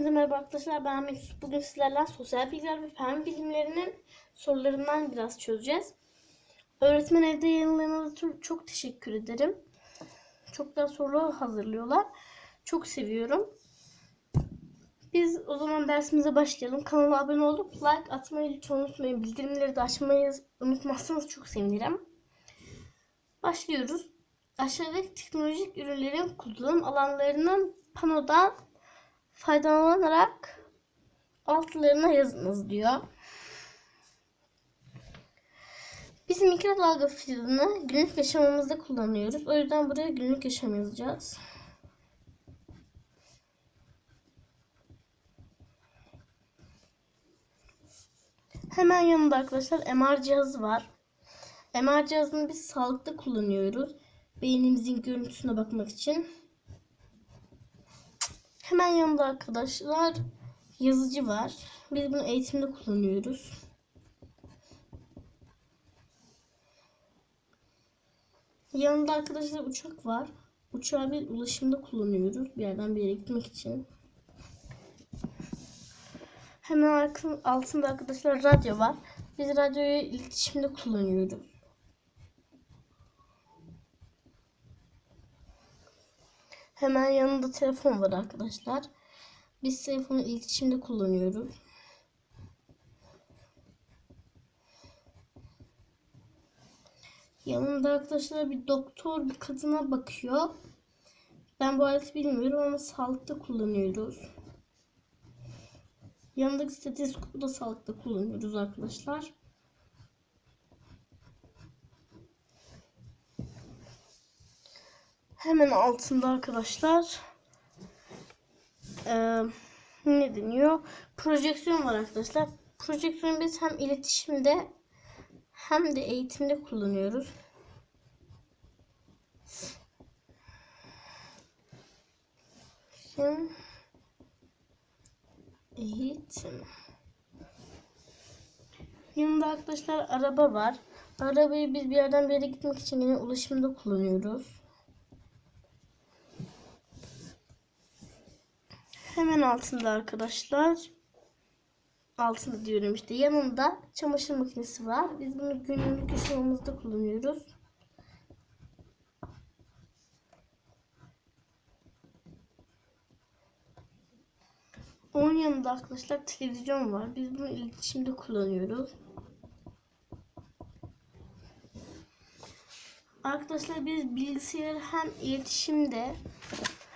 Hepinize merhaba arkadaşlar. Ben Yusuf. Bugün sizlerle sosyal bilgiler ve fen bilimlerinin sorularından biraz çözeceğiz. Öğretmen evde yayınlarına çok, teşekkür ederim. Çok güzel soru hazırlıyorlar. Çok seviyorum. Biz o zaman dersimize başlayalım. Kanala abone olup like atmayı lütfen unutmayın. Bildirimleri de açmayı unutmazsanız çok sevinirim. Başlıyoruz. Aşağıdaki teknolojik ürünlerin kullanım alanlarının panodan faydalanarak altlarına yazınız diyor. Biz mikrodalga fırını günlük yaşamımızda kullanıyoruz. O yüzden buraya günlük yaşam yazacağız. Hemen yanında arkadaşlar MR cihazı var. MR cihazını biz sağlıkta kullanıyoruz. Beynimizin görüntüsüne bakmak için. Hemen yanında arkadaşlar yazıcı var. Biz bunu eğitimde kullanıyoruz. Yanında arkadaşlar uçak var. Uçağı bir ulaşımda kullanıyoruz. Bir yerden bir yere gitmek için. Hemen altında arkadaşlar radyo var. Biz radyoyu iletişimde kullanıyoruz. Hemen yanında telefon var arkadaşlar. Biz telefonu iletişimde kullanıyoruz. Yanında arkadaşlar bir doktor bir kadına bakıyor. Ben bu aleti bilmiyorum ama sağlıkta kullanıyoruz. Yanındaki stetoskopu da sağlıkta kullanıyoruz arkadaşlar. Hemen altında arkadaşlar ee, ne deniyor? Projeksiyon var arkadaşlar. Projeksiyonu biz hem iletişimde hem de eğitimde kullanıyoruz. Şimdi eğitim. Yanında arkadaşlar araba var. Arabayı biz bir yerden bir yere gitmek için yine ulaşımda kullanıyoruz. Hemen altında arkadaşlar altında diyorum işte yanında çamaşır makinesi var. Biz bunu günlük yaşamımızda kullanıyoruz. Onun yanında arkadaşlar televizyon var. Biz bunu iletişimde kullanıyoruz. Arkadaşlar biz bilgisayarı hem iletişimde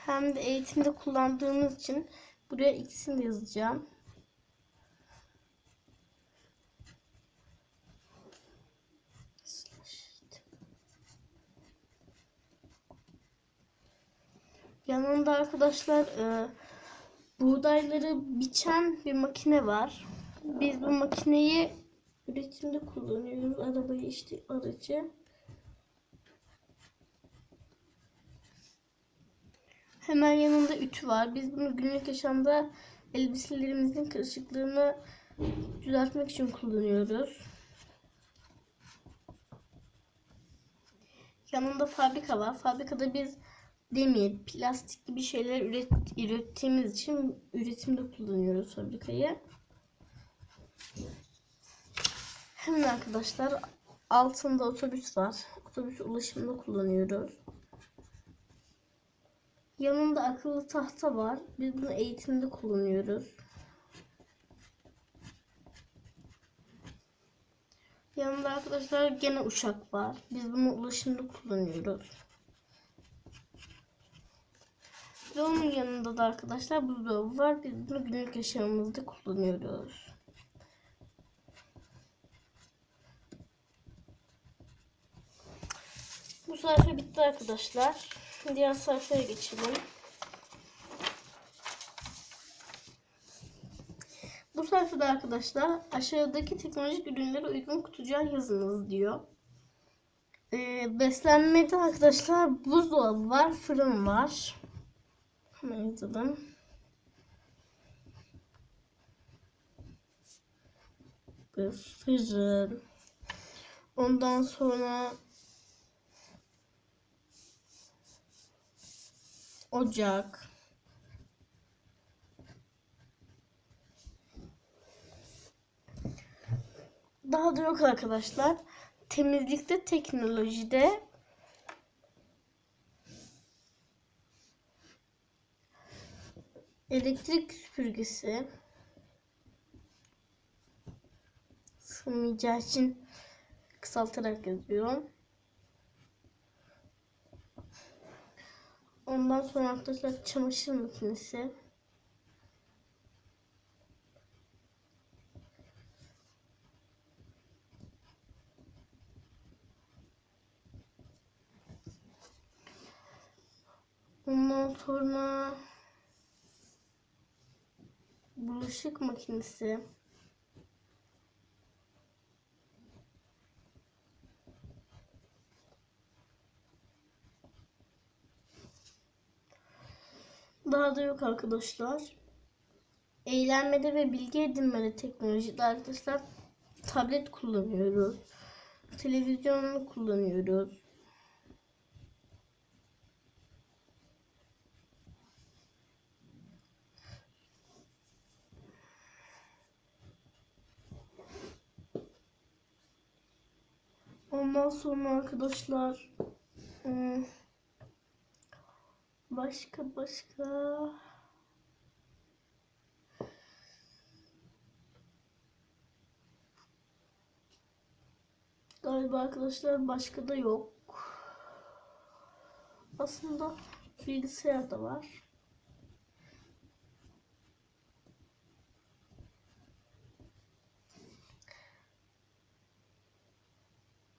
hem de eğitimde kullandığımız için buraya ikisini yazacağım. Yanında arkadaşlar e, buğdayları biçen bir makine var. Biz bu makineyi üretimde kullanıyoruz. Arabayı işte aracı. Hemen yanında ütü var. Biz bunu günlük yaşamda elbiselerimizin kırışıklığını düzeltmek için kullanıyoruz. Yanında fabrika var. Fabrikada biz demir, plastik gibi şeyler üret, ürettiğimiz için üretimde kullanıyoruz fabrikayı. Hemen arkadaşlar altında otobüs var. Otobüs ulaşımda kullanıyoruz. Yanında akıllı tahta var. Biz bunu eğitimde kullanıyoruz. Yanında arkadaşlar gene uçak var. Biz bunu ulaşımda kullanıyoruz. Ve onun yanında da arkadaşlar buzdolabı var. Biz bunu günlük yaşamımızda kullanıyoruz. Bu sayfa bitti arkadaşlar. Diğer sayfaya geçelim. Bu sayfada arkadaşlar aşağıdaki teknolojik ürünlere uygun kutucuğa yazınız diyor. Ee, beslenmede arkadaşlar buzdolabı var, fırın var. Hemen yazalım. Fırın. Ondan sonra Ocak. Daha da yok arkadaşlar. Temizlikte teknolojide elektrik süpürgesi sığmayacağı için kısaltarak yazıyorum. Ondan sonra arkadaşlar çamaşır makinesi. Ondan sonra bulaşık makinesi. Daha da yok arkadaşlar. Eğlenmede ve bilgi edinmede teknolojide arkadaşlar tablet kullanıyoruz. Televizyon kullanıyoruz. Ondan sonra arkadaşlar hmm, başka başka galiba arkadaşlar başka da yok. Aslında bilgisayar da var.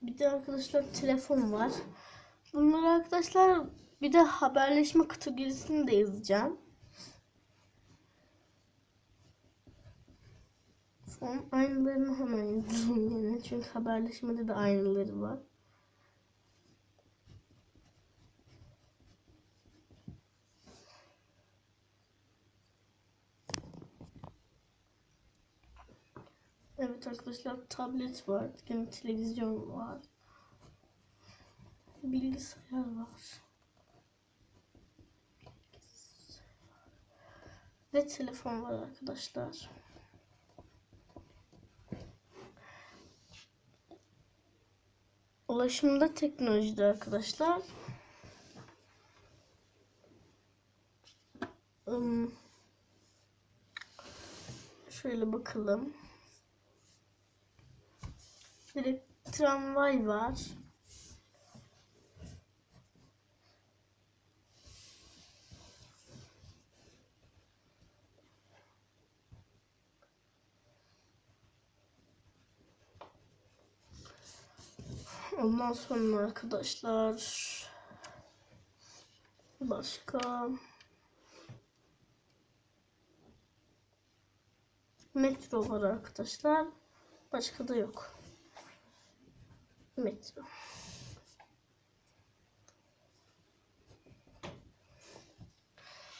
Bir de arkadaşlar telefon var. Bunları arkadaşlar bir de haberleşme kategorisini de yazacağım. Son aynılarını hemen yazayım yine. Çünkü haberleşmede de aynıları var. Evet arkadaşlar tablet var. Yine televizyon var. Bilgisayar var. Ve telefon var arkadaşlar. Ulaşımda teknolojide arkadaşlar. Hmm. Şöyle bakalım. Direkt tramvay var. Ondan sonra arkadaşlar başka metro var arkadaşlar. Başka da yok. Metro.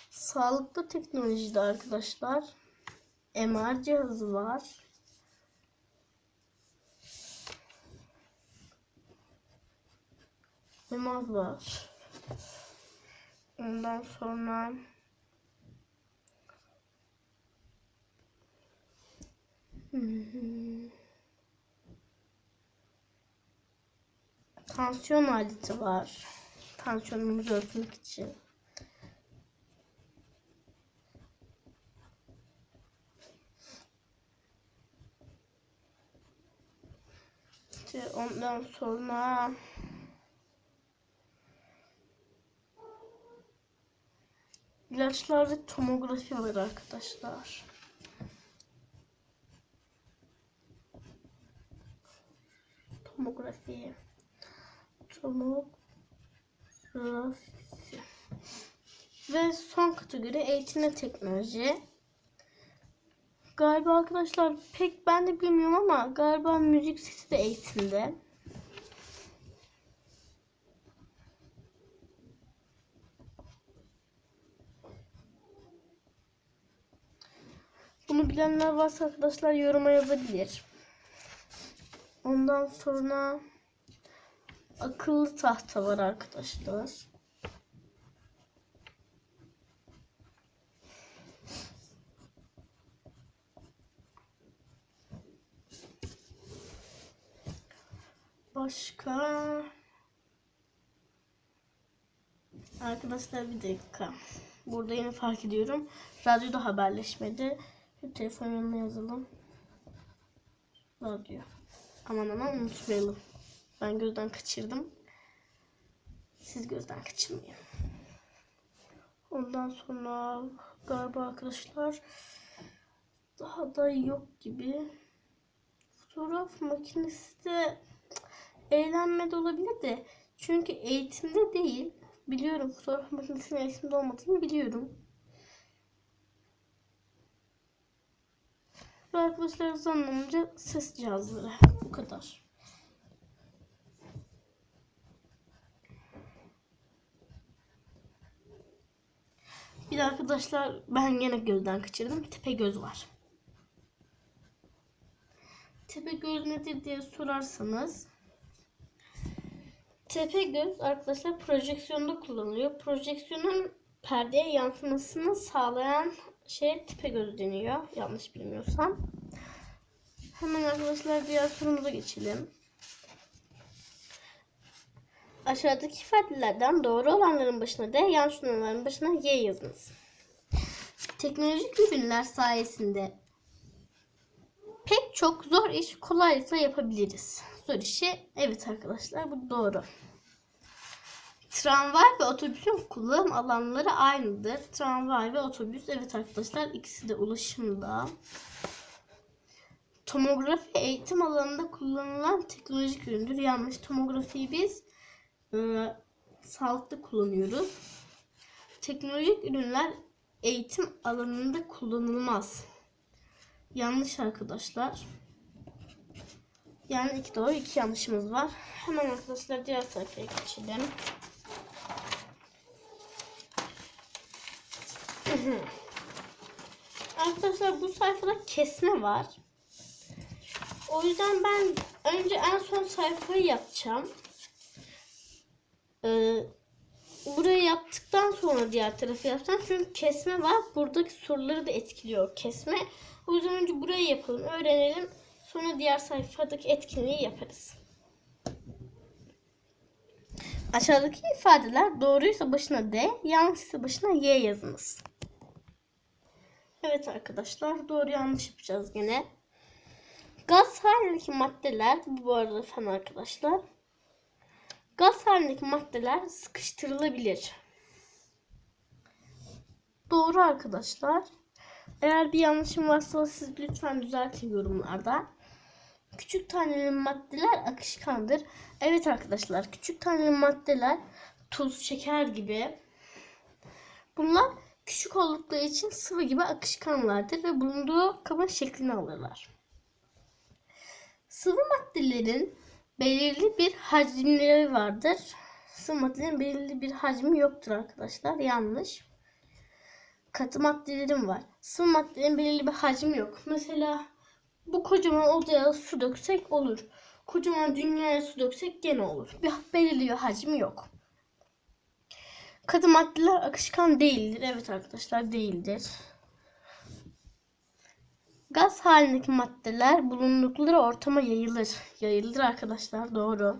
Sağlıklı teknolojide arkadaşlar MR cihazı var. MR var. Ondan sonra. Tansiyon aleti var. Tansiyonumuzu ölçmek için. İşte ondan sonra ilaçlar ve tomografi var arkadaşlar. Tomografi. Tomografi. Ve son kategori eğitim ve teknoloji. Galiba arkadaşlar pek ben de bilmiyorum ama galiba müzik sesi de eğitimde. Bunu bilenler varsa arkadaşlar yoruma yazabilir. Ondan sonra akıllı tahta var arkadaşlar. Başka? Arkadaşlar bir dakika. Burada yine fark ediyorum. Radyoda haberleşmedi. Şu telefon yanına yazalım. Radyo. Aman aman unutmayalım. Ben gözden kaçırdım. Siz gözden kaçırmayın. Ondan sonra galiba arkadaşlar daha da yok gibi. Fotoğraf makinesi de eğlenmede olabilir de çünkü eğitimde değil. Biliyorum fotoğraf makinesinin eğitimde olmadığını biliyorum. Ve arkadaşlar hızlı anlamınca ses cihazları. Bu kadar. Bir de arkadaşlar ben gene gözden kaçırdım. Tepe göz var. Tepe göz nedir diye sorarsanız Tepe göz arkadaşlar projeksiyonda kullanılıyor. Projeksiyonun perdeye yansımasını sağlayan şey tepe göz deniyor. Yanlış bilmiyorsam. Hemen arkadaşlar diğer sorumuza geçelim. Aşağıdaki ifadelerden doğru olanların başına D, yanlış olanların başına Y yazınız. Teknolojik ürünler sayesinde pek çok zor iş kolaylıkla yapabiliriz. Zor işi evet arkadaşlar bu doğru. Tramvay ve otobüsün kullanım alanları aynıdır. Tramvay ve otobüs evet arkadaşlar ikisi de ulaşımda. Tomografi eğitim alanında kullanılan teknolojik üründür. Yanlış tomografiyi biz e, sağlıkta kullanıyoruz. Teknolojik ürünler eğitim alanında kullanılmaz. Yanlış arkadaşlar. Yani iki doğru iki yanlışımız var. Hemen arkadaşlar diğer sayfaya geçelim. Arkadaşlar bu sayfada kesme var. O yüzden ben önce en son sayfayı yapacağım. Ee, burayı yaptıktan sonra diğer tarafı yapacağım. Çünkü kesme var. Buradaki soruları da etkiliyor kesme. O yüzden önce burayı yapalım, öğrenelim. Sonra diğer sayfadaki etkinliği yaparız. Aşağıdaki ifadeler doğruysa başına D, yanlışsa başına Y yazınız. Evet arkadaşlar doğru yanlış yapacağız gene. Gaz halindeki maddeler bu arada fen arkadaşlar. Gaz halindeki maddeler sıkıştırılabilir. Doğru arkadaşlar. Eğer bir yanlışım varsa siz lütfen düzeltin yorumlarda. Küçük taneli maddeler akışkandır. Evet arkadaşlar küçük taneli maddeler tuz, şeker gibi. Bunlar küçük oldukları için sıvı gibi akışkanlardır ve bulunduğu kabın şeklini alırlar. Sıvı maddelerin belirli bir hacimleri vardır. Sıvı maddelerin belirli bir hacmi yoktur arkadaşlar. Yanlış. Katı maddelerim var. Sıvı maddelerin belirli bir hacmi yok. Mesela bu kocaman odaya su döksek olur. Kocaman dünyaya su döksek gene olur. Bir belirli bir hacmi yok. Katı maddeler akışkan değildir. Evet arkadaşlar değildir. Gaz halindeki maddeler bulundukları ortama yayılır. Yayılır arkadaşlar doğru.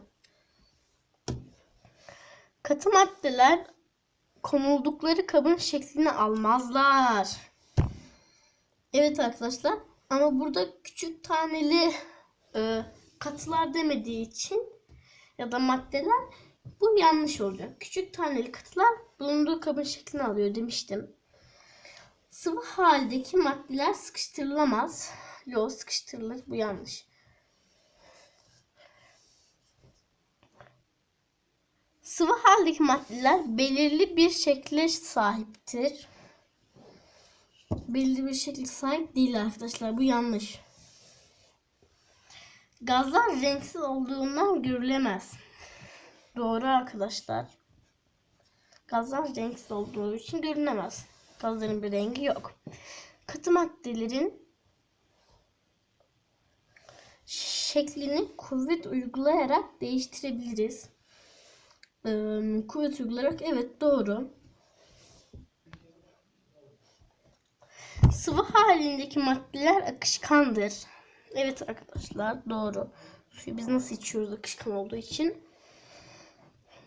Katı maddeler konuldukları kabın şeklini almazlar. Evet arkadaşlar ama burada küçük taneli e, katılar demediği için ya da maddeler bu yanlış olacak. Küçük taneli katılar bulunduğu kabın şeklini alıyor demiştim. Sıvı haldeki maddeler sıkıştırılamaz. Yok sıkıştırılır. Bu yanlış. Sıvı haldeki maddeler belirli bir şekle sahiptir. Belirli bir şekilde sahip değil arkadaşlar. Bu yanlış. Gazlar renksiz olduğundan görülemez. Doğru arkadaşlar. Gazlar renksiz olduğu için görünemez. Gazların bir rengi yok. Katı maddelerin şeklini kuvvet uygulayarak değiştirebiliriz. Ee, kuvvet uygulayarak evet doğru. Sıvı halindeki maddeler akışkandır. Evet arkadaşlar doğru. suyu biz nasıl içiyoruz akışkan olduğu için.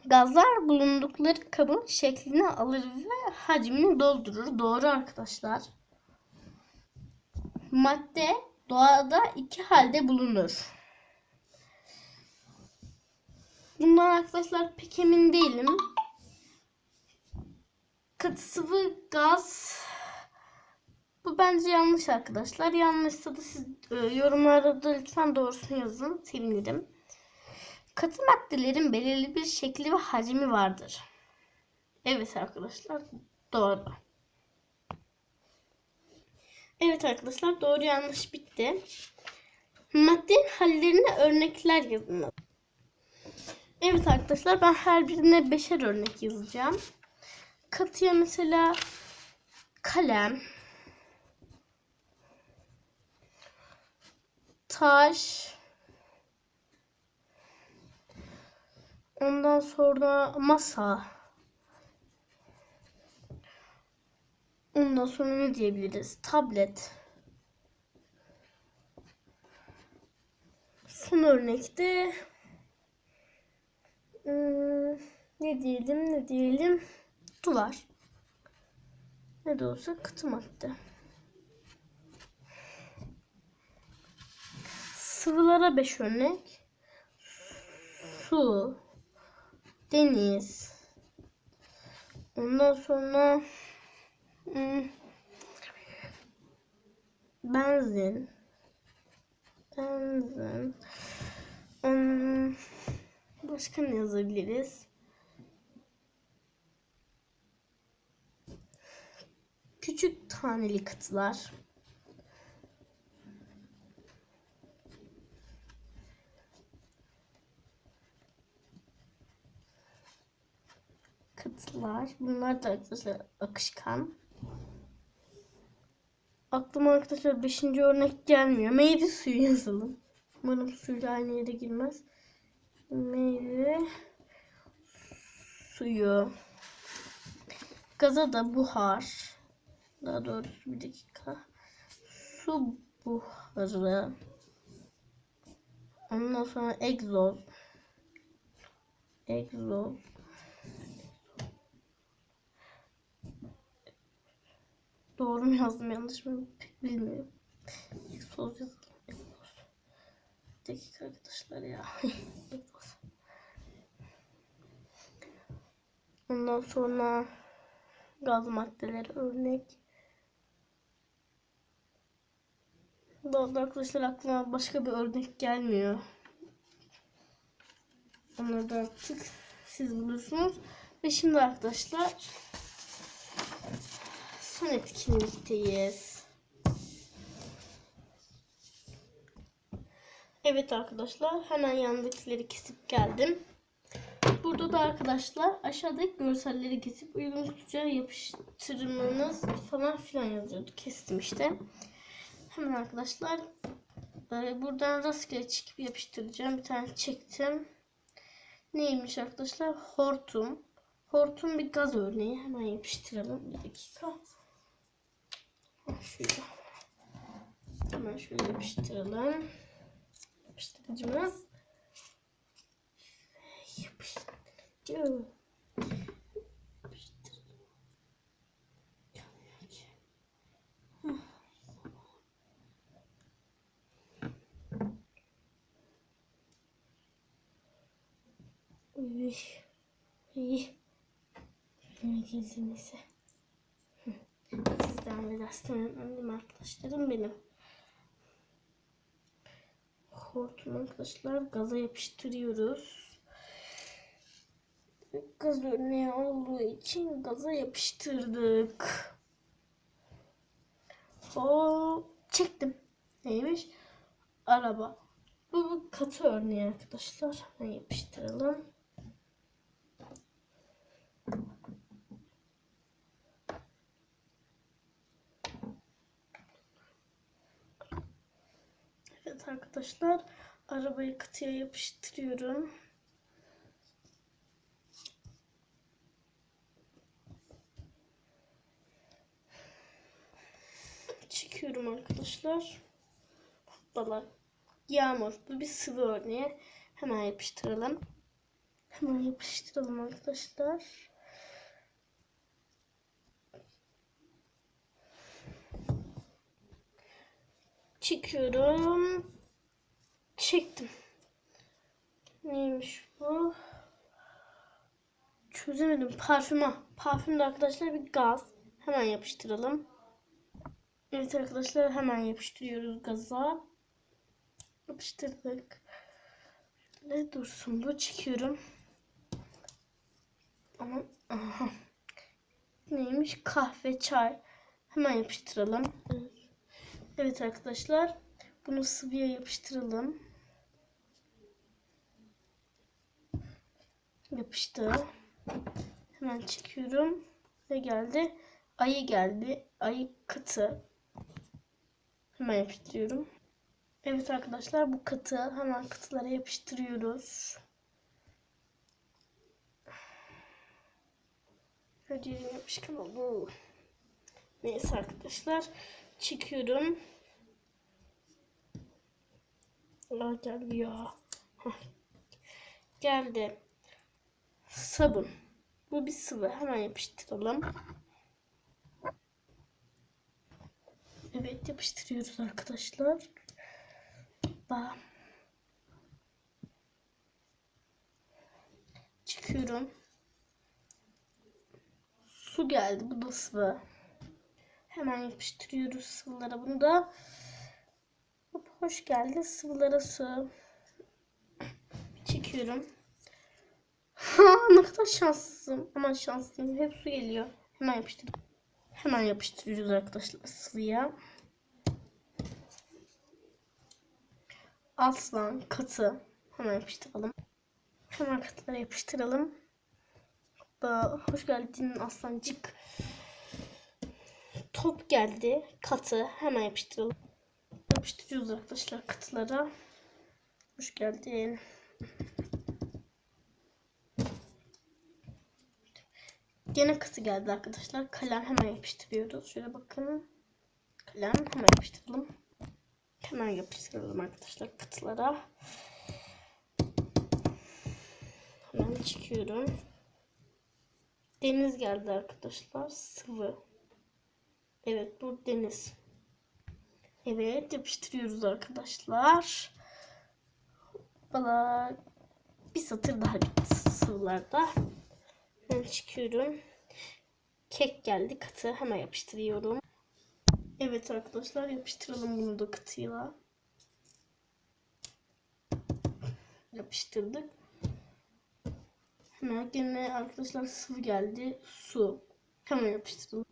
Gazlar bulundukları kabın şeklini alır ve hacmini doldurur. Doğru arkadaşlar. Madde doğada iki halde bulunur. Bundan arkadaşlar pek emin değilim. Katı sıvı gaz bu bence yanlış arkadaşlar. Yanlışsa da siz e, yorumlarda da lütfen doğrusunu yazın. Sevinirim. Katı maddelerin belirli bir şekli ve hacmi vardır. Evet arkadaşlar doğru. Evet arkadaşlar doğru yanlış bitti. Maddenin hallerine örnekler yazın. Evet arkadaşlar ben her birine beşer örnek yazacağım. Katıya mesela kalem, taş, ondan sonra masa, ondan sonra ne diyebiliriz? Tablet. Son örnekte hmm, ne diyelim ne diyelim duvar. Ne de olsa katı madde. Sıvılara 5 örnek. Su, deniz. Ondan sonra hmm, benzin. Benzin. Hmm, başka ne yazabiliriz? Küçük taneli katılar. Katılar. Bunlar da arkadaşlar akışkan. Aklıma arkadaşlar 5. örnek gelmiyor. Meyve suyu yazalım. Umarım suyla aynı yere girmez. Meyve suyu. Gaza da buhar. Daha doğrusu bir dakika. Su buharı. Ondan sonra egzoz. Egzoz. Doğru mu yazdım yanlış mı pek bilmiyorum. Egzoz yazalım. Egzoz. Bir dakika arkadaşlar ya. Ondan sonra gaz maddeleri örnek. Daha da arkadaşlar aklıma başka bir örnek gelmiyor. Onları da artık siz bulursunuz. Ve şimdi arkadaşlar son etkinlikteyiz. Evet arkadaşlar hemen yandakileri kesip geldim. Burada da arkadaşlar aşağıdaki görselleri kesip uygun kutucuğa yapıştırmanız falan filan yazıyordu. Kestim işte. Hemen arkadaşlar buradan rastgele çekip yapıştıracağım. Bir tane çektim. Neymiş arkadaşlar? Hortum. Hortum bir gaz örneği. Hemen yapıştıralım. Bir dakika. Şöyle. Hemen şöyle yapıştıralım. Yapıştırıcımız. Yapıştırıcı. Uy. Uy. Yine geldi Sizden biraz tanıdım arkadaşlarım benim. Hortum arkadaşlar gaza yapıştırıyoruz. Gaz örneği olduğu için gaza yapıştırdık. Hop çektim. Neymiş? Araba. Bu katı örneği arkadaşlar. Yapıştıralım. Arkadaşlar arabayı katıya yapıştırıyorum. Çekiyorum arkadaşlar. Hoppala. Yağmur. Bu bir sıvı örneği. Hemen yapıştıralım. Hemen yapıştıralım arkadaşlar. Çıkıyorum. Çektim. Neymiş bu? Çözemedim. Parfüme. Parfüm de arkadaşlar bir gaz. Hemen yapıştıralım. Evet arkadaşlar hemen yapıştırıyoruz gaza. Yapıştırdık. Ne dursun bu çekiyorum. Ama aha. Neymiş? Kahve, çay. Hemen yapıştıralım. Evet arkadaşlar. Bunu sıvıya yapıştıralım. Yapıştı. Hemen çekiyorum. Ne geldi? Ayı geldi. Ayı katı. Hemen yapıştırıyorum. Evet arkadaşlar bu katı hemen katılara yapıştırıyoruz. Hadi yapışkan oldu. Neyse arkadaşlar. Çıkıyorum. Allah geldi. Geldi. Sabun. Bu bir sıvı. Hemen yapıştıralım. Evet yapıştırıyoruz arkadaşlar. Ba. Çıkıyorum. Su geldi. Bu da sıvı. Hemen yapıştırıyoruz sıvılara bunu da. Hop, hoş geldi. Sıvılara su. Çekiyorum. Ha, ne kadar şanslısın. Aman şanslıyım. Hep su geliyor. Hemen yapıştır. Hemen yapıştırıyoruz arkadaşlar sıvıya. Aslan katı. Hemen yapıştıralım. Hemen katılara yapıştıralım. Hoppa, hoş geldin aslancık. Top geldi. Katı. Hemen yapıştıralım. Yapıştırıyoruz arkadaşlar katılara. Hoş geldin. Gene katı geldi arkadaşlar. Kalem hemen yapıştırıyoruz. Şöyle bakın. Kalem hemen yapıştıralım. Hemen yapıştıralım arkadaşlar katılara. Hemen çıkıyorum. Deniz geldi arkadaşlar. Sıvı. Evet bu deniz. Evet yapıştırıyoruz arkadaşlar. Bala bir satır daha bitti sıvılarda. Ben çıkıyorum. Kek geldi katı. Hemen yapıştırıyorum. Evet arkadaşlar yapıştıralım bunu da katıyla. Yapıştırdık. Hemen gene arkadaşlar sıvı geldi. Su. Hemen yapıştıralım.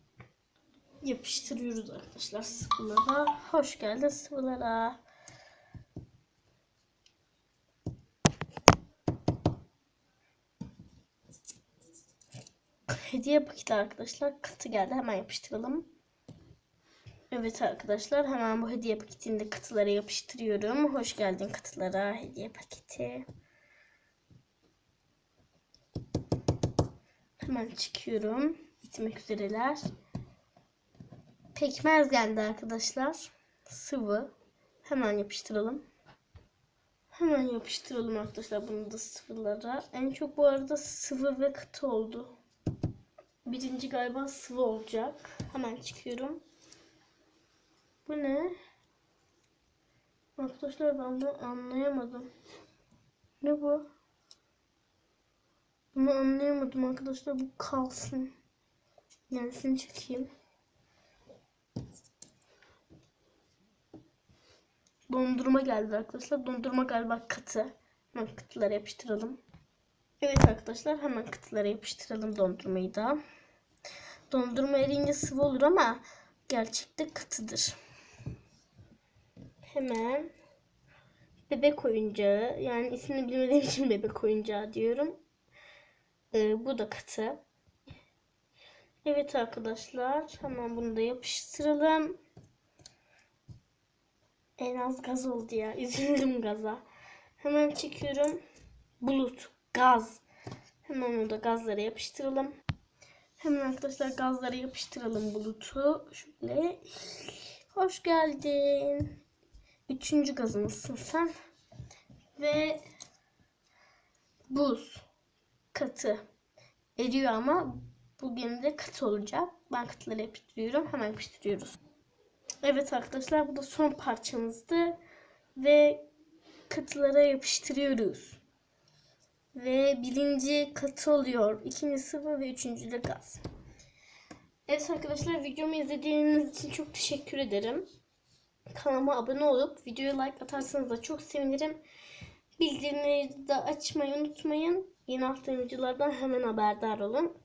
Yapıştırıyoruz arkadaşlar sıvılara. Hoş geldin sıvılara. Hediye paketi arkadaşlar. Katı geldi. Hemen yapıştıralım. Evet arkadaşlar hemen bu hediye paketini de katılara yapıştırıyorum. Hoş geldin katılara hediye paketi. Hemen çıkıyorum. Bitmek üzereler. Pekmez geldi arkadaşlar. Sıvı. Hemen yapıştıralım. Hemen yapıştıralım arkadaşlar bunu da sıvılara. En çok bu arada sıvı ve katı oldu. Birinci galiba sıvı olacak. Hemen çıkıyorum. Bu ne? Arkadaşlar ben bunu anlayamadım. Ne bu? Bunu anlayamadım arkadaşlar. Bu kalsın. Yenisini çekeyim. Dondurma geldi arkadaşlar. Dondurma galiba katı. Hemen katılara yapıştıralım. Evet arkadaşlar hemen katılara yapıştıralım dondurmayı da. Dondurma eriyince sıvı olur ama gerçekte katıdır. Hemen bebek oyuncağı yani ismini bilmediğim için bebek oyuncağı diyorum. Ee, bu da katı. Evet arkadaşlar hemen bunu da yapıştıralım. En az gaz oldu ya. Üzüldüm gaza. Hemen çekiyorum. Bulut. Gaz. Hemen onu da gazlara yapıştıralım. Hemen arkadaşlar gazlara yapıştıralım bulutu. Şöyle. Hoş geldin. Üçüncü gazımızsın sen. Ve buz katı eriyor ama bugün de katı olacak. Ben katıları yapıştırıyorum. Hemen yapıştırıyoruz. Evet arkadaşlar bu da son parçamızdı. Ve katılara yapıştırıyoruz. Ve birinci katı oluyor. ikinci sıvı ve üçüncü de gaz. Evet arkadaşlar videomu izlediğiniz için çok teşekkür ederim. Kanalıma abone olup videoya like atarsanız da çok sevinirim. Bildirimleri de açmayı unutmayın. Yeni attığım videolardan hemen haberdar olun.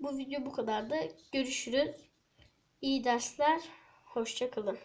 Bu video bu kadardı. Görüşürüz. İyi dersler. Hoşçakalın.